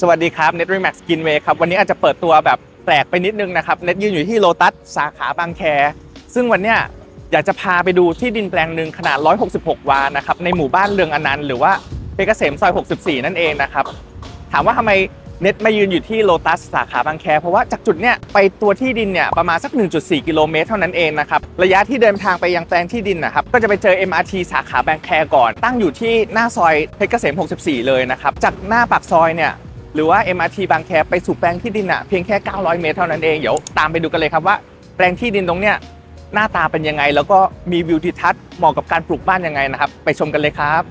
สวัสดีครับ Net Remax Skinway ครับ วันนี้อาจจะเปิดตัวแบบแปลกไปนิดนึงนะครับ เน็ตยืนอยู่ที่โลตัสสาขาบางแค ซึ่งวันเนี้ยอยากจะพาไปดูที่ดินแปลงหนึ่งขนาด 166 วานะครับ ในหมู่บ้านเรืองอนันต์หรือว่าเพชรเกษมซอย 64 นั่นเองนะครับ ถามว่าทำไมเน็ตมายืนอยู่ที่โลตัสสาขาบางแค เพราะว่าจากจุดเนี้ยไปตัวที่ดินเนี่ยประมาณสัก 1.4 กิโลเมตรเท่านั้นเองนะครับ ระยะที่เดินทางไปยังแปลงที่ดินนะครับ ก็จะไปเจอ MRT สาขาบางแคก่อน ตั้งอยู่ที่หน้าซอยเพชรเกษม 64 เลยนะครับ จากหน้าปากซอยเนี่ย หรือว่า MRT บางแคไปสู่แปลงที่ดินอะเพียงแค่ 900 เมตรเท่านั้นเอง เดี๋ยวตามไปดูกันเลยครับว่าแปลงที่ดินตรงเนี้ยหน้าตาเป็นยังไง แล้วก็มีวิวทิวทัศน์เหมาะกับการปลูกบ้านยังไงนะครับ ไปชมกันเลยครับ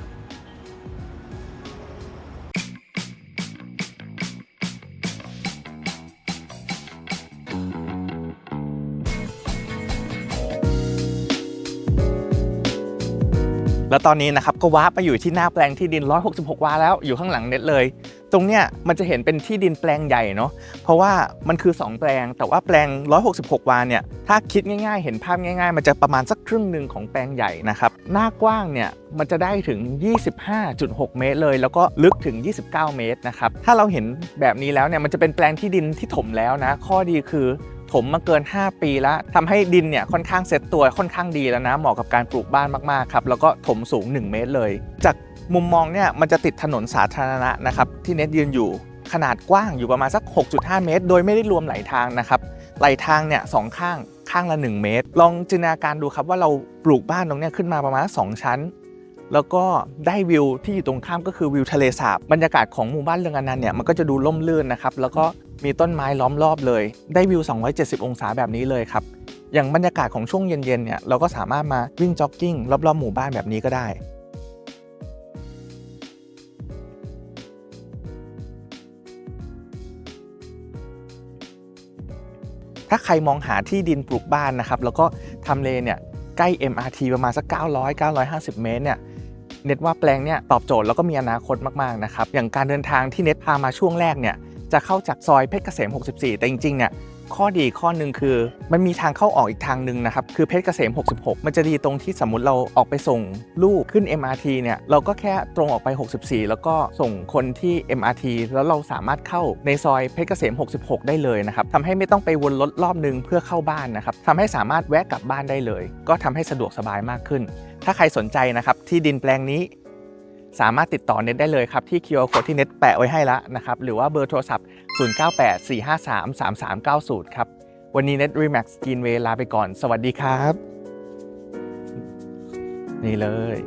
แล้วตอนนี้นะครับก็ว้าไปอยู่ที่หน้าแปลงที่ดิน 166 วาแล้วอยู่ข้างหลังเน็ตเลย ตรงเนี้ยมันจะเห็นเป็นที่ดินแปลงใหญ่เนาะเพราะว่ามันคือ 2 แปลง แต่ว่าแปลง 166 วาเนี่ยถ้าคิดง่ายๆ เห็นภาพง่าย ๆ มันจะประมาณสักครึ่งหนึ่งของแปลงใหญ่นะครับหน้ากว้างเนี่ยมันจะได้ถึง 25.6 เมตรเลย แล้วก็ลึกถึง 29 เมตรนะครับถ้าเราเห็นแบบนี้แล้วเนี่ยมันจะเป็นแปลงที่ดินที่ถมแล้วนะ ข้อดีคือ ถมมาเกิน 5 ปีแล้วทำให้ดินเนี่ยค่อนข้างเซ็ตตัวค่อนข้างดีแล้วนะ เหมาะกับการปลูกบ้านมากๆครับแล้วก็ถมสูง 1 เมตรเลย จากมุมมองเนี่ยมันจะติดถนนสาธารณะนะครับที่เน็ตยืนอยู่ขนาดกว้างอยู่ประมาณสัก 6.5 เมตร โดยไม่ได้รวมไหลทางนะครับไหลทางเนี่ยสองข้างข้างละ 1 เมตร ลองจินตนาการดูครับว่าเราปลูกบ้านตรงนี้ขึ้นมาประมาณ 2 ชั้น แล้วก็ได้วิวที่อยู่ตรงข้ามก็คือวิวทะเลสาบบรรยากาศของหมู่บ้านเรืองอนันต์เนี่ยมันก็จะดูร่มรื่นนะครับแล้วก็มีต้นไม้ล้อมรอบเลย ได้วิว 270 องศาแบบนี้เลยครับอย่างบรรยากาศของช่วงเย็นๆเนี่ยเราก็สามารถมาวิ่งจ็อกกิ้งรอบๆหมู่บ้านแบบนี้ก็ได้ถ้าใครมองหาที่ดินปลูกบ้านนะครับ แล้วก็ทำเลเนี่ย ใกล้ MRT ประมาณสัก 900 950 เมตรเนี่ย เน็ตว่าแปลงเนี่ยตอบโจทย์แล้วก็มีอนาคตมากๆนะครับอย่างการเดินทางที่เน็ตพามาช่วงแรกเนี่ย จะเข้าจากซอยเพชรเกษม 64 แต่จริงๆเนี่ยข้อดีข้อหนึ่งคือ มันมีทางเข้าออกอีกทางหนึ่งนะครับ คือเพชรเกษม 66 มันจะดีตรงที่สมมุติเราออกไปส่งลูกขึ้น MRT เนี่ยเราก็แค่ตรงออกไป 64 แล้วก็ส่งคนที่ MRT แล้วเราสามารถเข้าในซอยเพชรเกษม 66 ได้เลยนะครับทำให้ไม่ต้องไปวนรถรอบนึงเพื่อเข้าบ้านนะครับทำให้สามารถแวะกลับบ้านได้เลย ก็ทำให้สะดวกสบายมากขึ้น ถ้าใครสนใจนะครับที่ดินแปลงนี้ สามารถติดต่อเน็ตได้เลยครับ ที่ QR Code ที่เน็ตแปะไว้ให้แล้วนะครับ หรือว่าเบอร์โทรศัพท์ 0984533390 ครับ วันนี้เน็ตรีแม็กซ์กินเวลาไปก่อน สวัสดีครับ นี่เลย